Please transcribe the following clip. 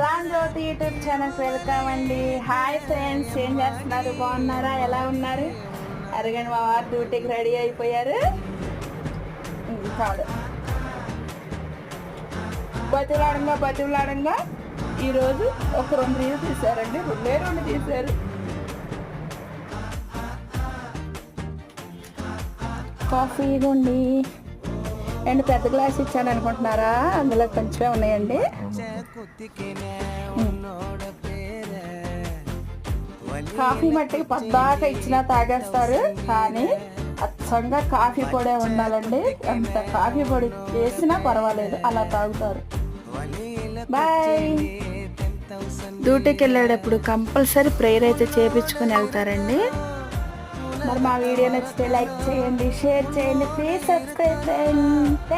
ప్రాంజ్యోతి YouTube ఛానల్కి welcome అండి hi friends ఏం చేస్తున్నారు? బాగున్నారా? ఎలా ఉన్నారు? అరగండి మా వారు డ్యూటీకి రెడీ అయిపోయారు. ఉమ్, కాదు బతిలాడంగా బతిలాడంగా ఈరోజు ఒక రెండు రీలు తీశారండి. రెండే రెండు తీశారు. కాఫీ ఇవ్వండి. అండ్ పెద్ద గ్లాస్ ఇచ్చాను అనుకుంటున్నారా అందులో కొంచెమే ఉన్నాయండి. కాఫీ మట్టికి పద్దాక ఇచ్చినా తాగేస్తారు కానీ అచ్చంగా కాఫీ పొడే ఉండాలండి. అంత కాఫీ పొడి వేసినా పర్వాలేదు అలా తాగుతారు. బాయ్. డ్యూటీకి వెళ్ళేటప్పుడు కంపల్సరీ ప్రేయర్ అయితే చేపించుకుని వెళ్తారండి. మరి మా వీడియో నచ్చితే లైక్ చేయండి షేర్ చేయండి ప్లీజ్ సబ్స్క్రైబ్ చేయండి.